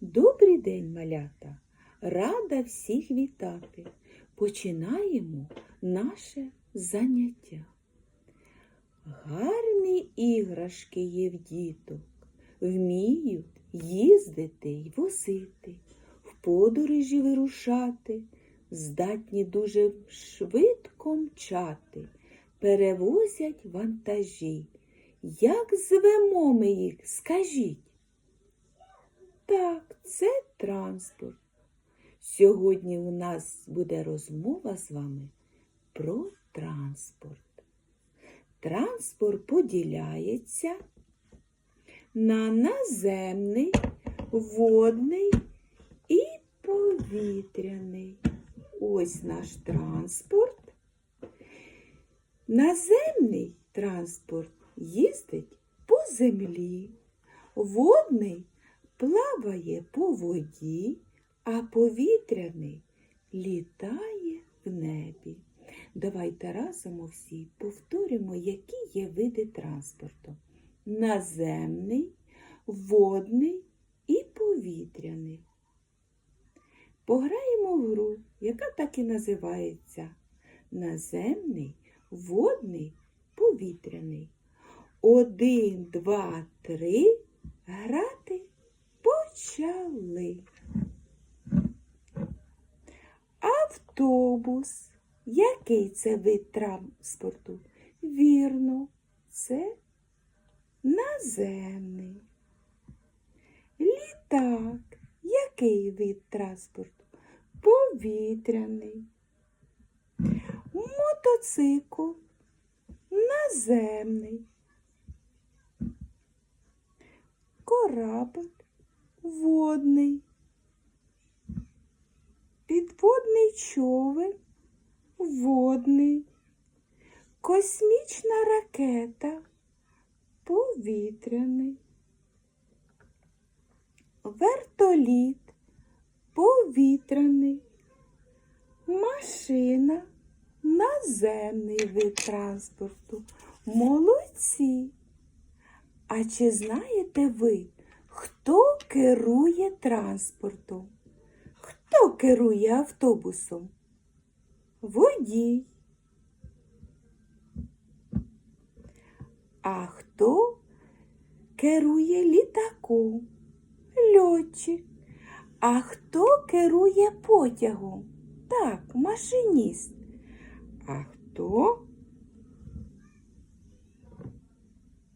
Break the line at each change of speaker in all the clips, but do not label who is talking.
Добрий день, малята! Рада всіх вітати. Починаємо наше заняття. Гарні іграшки є в діток, вміють їздити й возити, в подорожі вирушати, здатні дуже швидко мчати, перевозять вантажі. Як звемо ми їх, скажіть? Так, це транспорт. Сьогодні у нас буде розмова з вами про транспорт. Транспорт поділяється на наземний, водний і повітряний. Ось наш транспорт. Наземний транспорт їздить по землі, водний плаває по воді, а повітряний літає в небі. Давайте разом всі повторимо, які є види транспорту: наземний, водний і повітряний. Пограємо в гру, яка так і називається наземний, водний, повітряний. Один, два, три. Грати почали. Автобус. Який це вид транспорту? Вірно, це наземний. Літак. Який вид транспорту? Повітряний. Мотоцикл. Наземний. Корабль водний. Підводний човен водний. Космічна ракета повітряний. Вертоліт повітряний. Машина наземний вид транспорту. Молодці. А чи знаєте ви, хто керує транспортом? Хто керує автобусом? Водій. А хто керує літаком? Льотчик. А хто керує потягом? Так, машиніст. А хто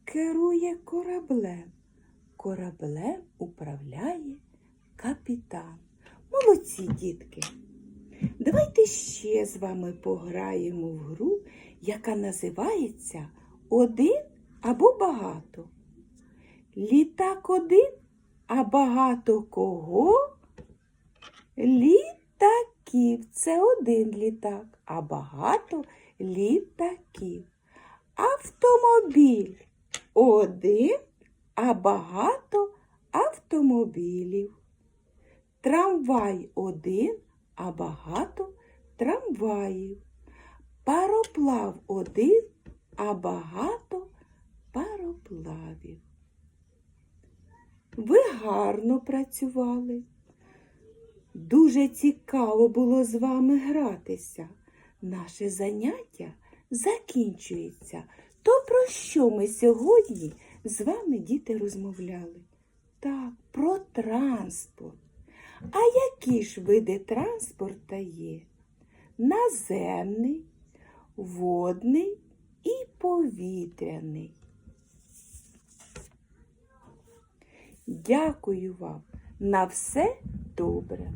керує кораблем? Кораблем управляє капітан. Молодці, дітки. Давайте ще з вами пограємо в гру, яка називається Один або багато. Літак один, а багато кого? Літаків. Це один літак, а багато літаків. Автомобіль один, а багато автомобілів. Трамвай один, а багато трамваїв. Пароплав один, а багато пароплавів. Ви гарно працювали. Дуже цікаво було з вами гратися. Наше заняття закінчується. То про що ми сьогодні з вами, діти, розмовляли? Так, про транспорт. А які ж види транспорта є? Наземний, водний і повітряний. Дякую вам на все добре.